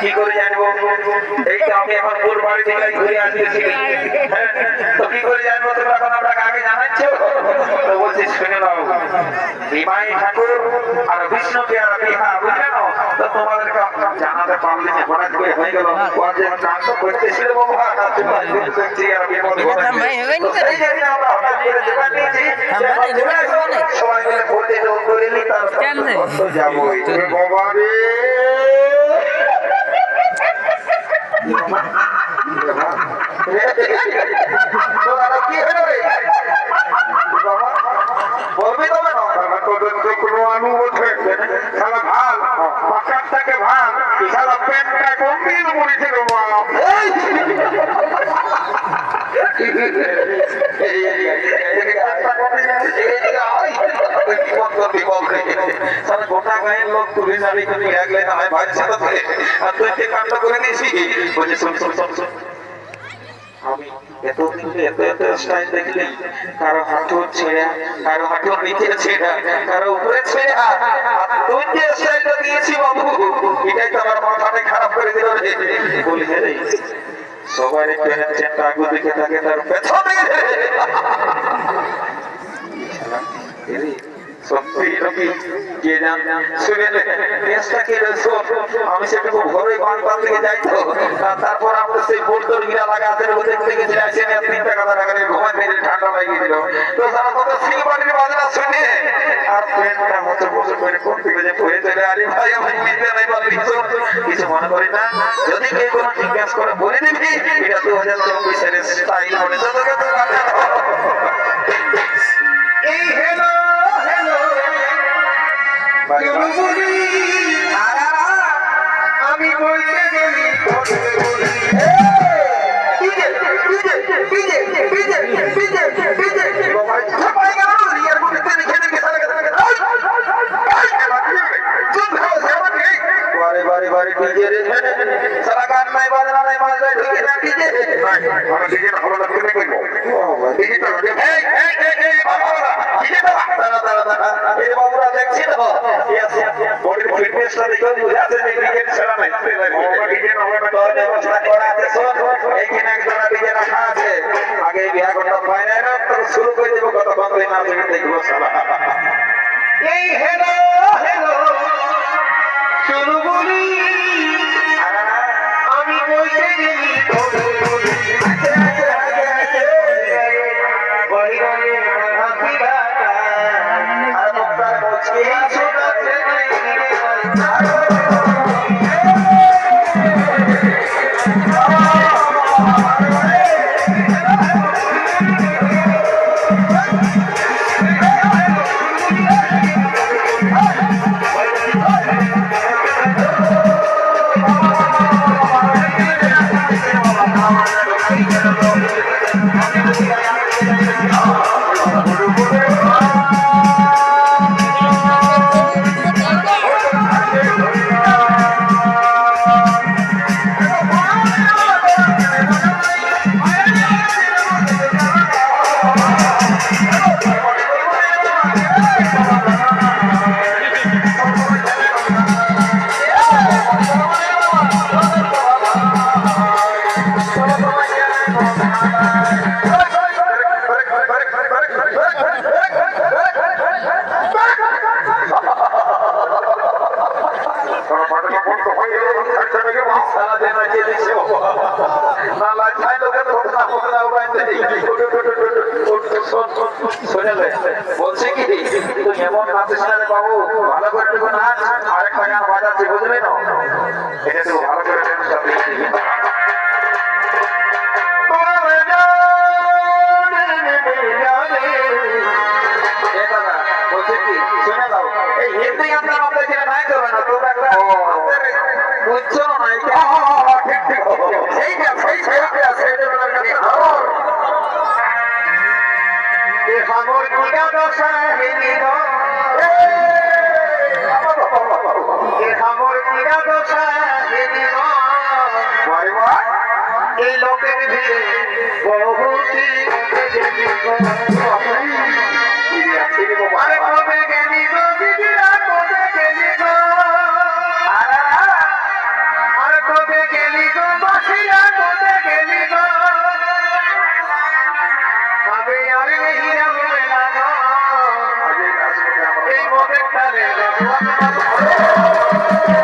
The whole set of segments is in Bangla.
কি? করে জানব? এই তো আমি এখন তোর বাড়ি থেকে ঘুরে আসতেছি হ্যাঁ, তো কি করে জানব? তুমি এখন আগে জানাচ্ছ? তো বলছি শুনে নাও বিমাই ঠাকুর আর বিষ্ণু পেয়ারা বিহা বুঝলে না তো তোমাদেরকে জানাতে পারলে হঠাৎ করে হয়ে গেল। ও যে কাজ তো করতেছিল বাবু কাজ দেখছি আর বিপদ ঘটে। হয়ে সেই জন্য আমরা হঠাৎ করে দোকান নিয়েছি যে আমার এখন নেবে, চলে আসো, নেবে। সবাই মিলে ভোটে যোগ করে নিই তারপর কেন রে? তো। যাবোই বাবা রে! তোরা কি হলো রে বাবা বলবি তবে না বাবা তোদের তো কোনো আনু বলছে শালা ভালো পাকার থেকে ভালো শালা পেটটা গম্ভীর মরেছে রে বাবা এই! এই, এই, এই, এই, পেটটা গম্ভীর মরেছে, এই, এই, আই! বিপদ করবি, বিপদ রে। শালা গোটা গায়ের লোক তুলে যাবি তুমি না হয় সাথে আর তুই কাণ্ড করে দিয়েছি বলছি শোন আমি এতদিন এত এত স্টাইল দেখলি কারও হাঁটু ছেঁড়া, কারও হাঁটু নিচে ছেঁড়া, কারও উপরে ছেঁড়া। তুই যে দিয়েছি বাবু। এটাই তো আমার মাথাটা খারাপ করে দিল বলি হে দিকে থাকে, তার পেছনে। কে কি আমি সেটুকু ভোরে বানপান থেকে যাই তো আর তারপর আমরা সেই বোল্টর গিরা গেছি আসে নিয়ে তিনটা টাকা নিয়ে ঘুমাই মেরে ঠান্ডা লাগিয়ে দিল তো তারা কত সিং বাড়ির বাজনা শুনে আর আরে ভাই বলে কিছু মনে করি না যদি কেউ কোনো জিজ্ঞাসা করে বলে দিবি এটা দু হাজার চব্বিশ সালের স্টাইল মনে তো এই আরা আমি বলতে গেলি বারে বারে ডিজে রে। সারা গান নাই বাজনা নাই মাছ নাই ঢুকে না ডিজে আমরা ডিজে ভালো লাগবে না কইবো ডিজে তো আগে বিয়া করতে না শুরু করে দেবো কত বন্ধ না দেখব সালা। এই হেলো তুই এমন নাচিস না রে বাবু ভালো করে একটু নাচ আরেকটা গান বাজাচ্ছি বুঝলি না এটা তুই ভালো করে নাচ এই লোকের ভিড়ে বহুটি আরে কবে গেলি গো দিদিরা কবে গেলি গো আরে কবে গেলি গো বাসিরা কবে গেলি গো কবে আর হিরা এই মোদের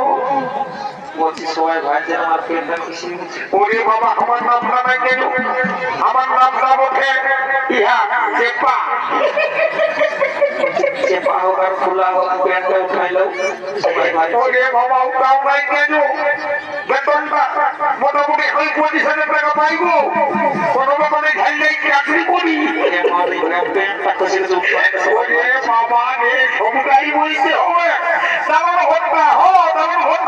বলছি সবাই ভাই যেন আমার পেটটা খুশি ওরে বাবা আমার নাম না কেন? আমার নাম না বটে। ইহা চেপা। চেপা হোক আর খোলা হোক পেটটা উঠাইলো। ওরে বাবা উঠাও নাই কেন? বেতনটা মোটামুটি ওই পঁচিশ টাকা পাইবো। কোনো রকমে ঝাইলেই চাকরি করি। আমার এই পেটটা খুশি গেছে ওরে বাবা রে সবটাই বলতে হবে। তাহলে হত্যা হো তাহলে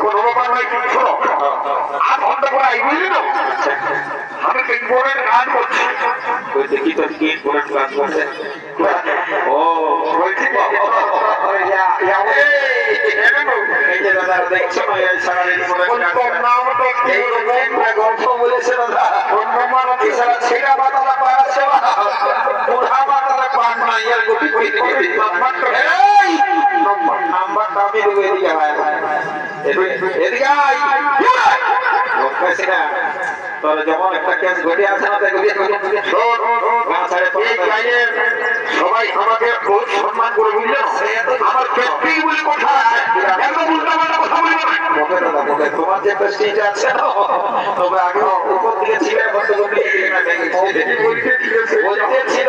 কোনো ব্যাপার নাই শোনো আধ ঘণ্টা প্রায় বুঝলি তো আমি তো কাজ করছি বলছে কি তোর কি করে করছে ও বলছি এই যে দাদা দেখছ না এই মনে রকম গল্প বলেছে দাদা তোর যেমন একটা কেস ঘটে আছে না গাঁয়ের সবাই আমাকে বহুত সম্মান করে বুঝলো আমার ব্যক্তি বলে কথা এত উল্টা বলি তোমার যে প্রেস্টিজ আছে তবে আগে উপর দিকে বলতে এইদিকে বলতে ছিল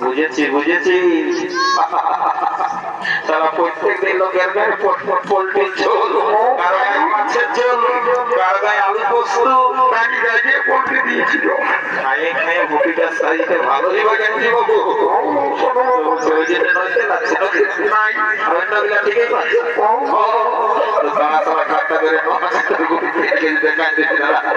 বুঝেছি বুঝেছি। তারা প্রত্যেক দিন লোকের গায়ে পোল্ট্রির আলু দিয়েছিল। খায়ে ঠিকই পাচ্ছে তো তারা দিচ্ছে তারা এটা কি বলছে? এরকম একটা করে করে করে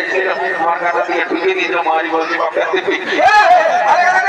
एक से तस्वीर मार कर दिए पीछे नीचे मारी बोलती बाप कहते पी